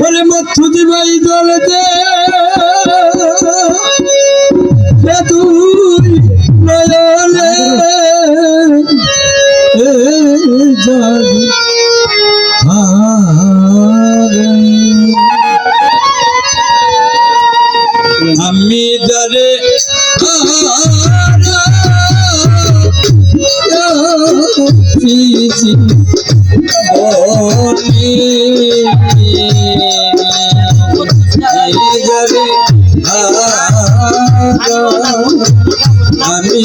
ওরে মথুদি ভাই দলতে তুই নয়নে আমি যারে পিছি আমি পিছি বলে আমি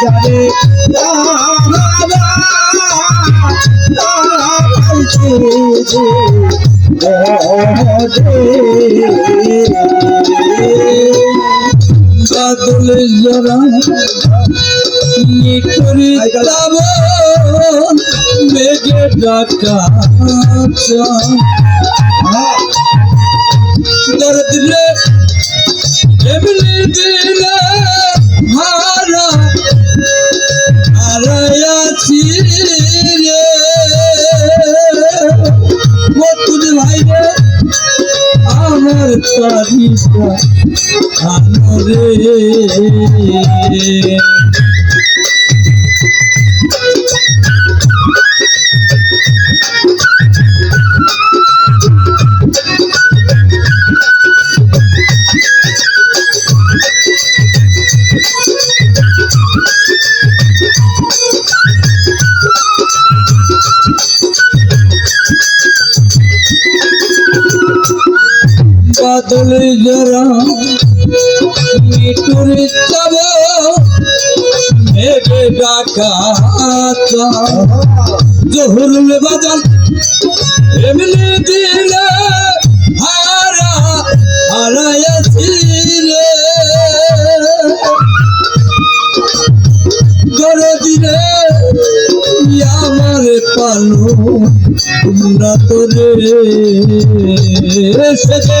যাবে বাদল জরা যাব ডাকা দর্দ রে এমনি দিলে হারা হারায়াছি রে মতুল ভাই রে আমার তারিকা আনরে বাদল জরা মিটুর তব মেঘে ডাকা জহুরুল বাজান এমনি দিলে হারা হারায়াছি রে জরে দিলে আমার পালো তোরে সেজে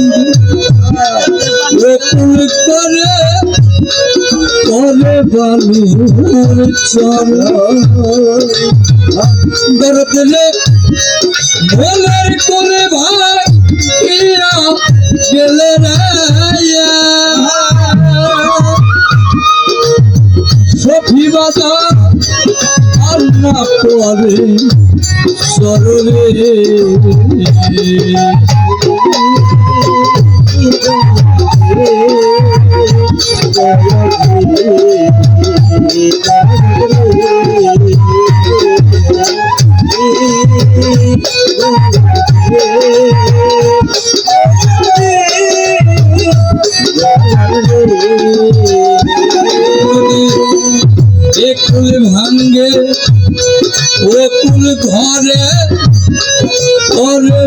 করে বালুর চর দরদলে ভোলের করে ভাই গেলে সফি বাজা আল্লাহ পরে সরলে একুল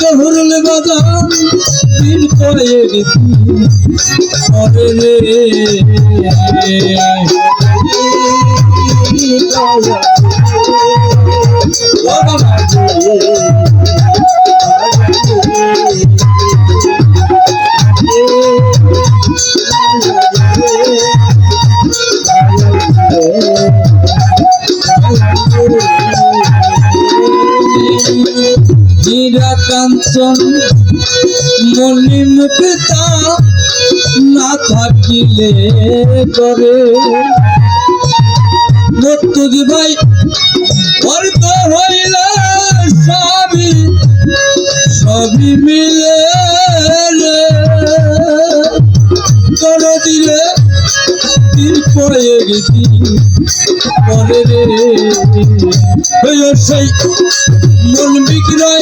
কহুরুল বাদাম দিন কয়েক পরে রে কাঞ্চন মনি মুক্তা না থাকিলে করে মতুজি ভাই, অর্থ হইল সবই সবই মিলে করে দিলে পরে গেছি পরে রে। সেই মন বিক্রয়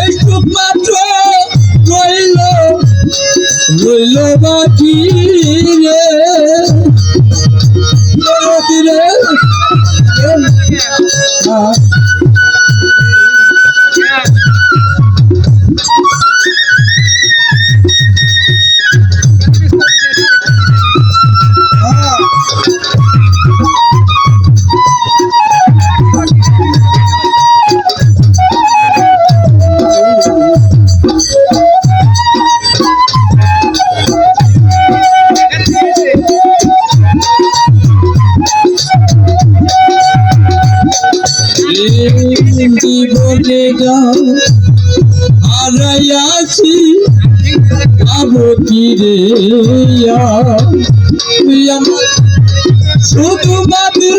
একটু মাত্র রইল রইল বাকি রে। রে। জীবনে যাও হারাইয়াছি আবতিরে আমার শুধু মাত্র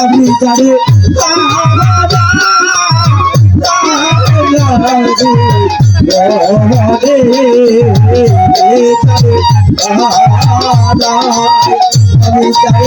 আমি জানি আমি যারে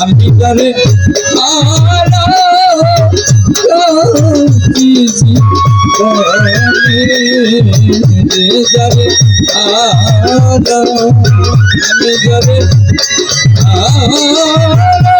আমি তারে আরা কিছি যাবে আ আমি যাবে আরা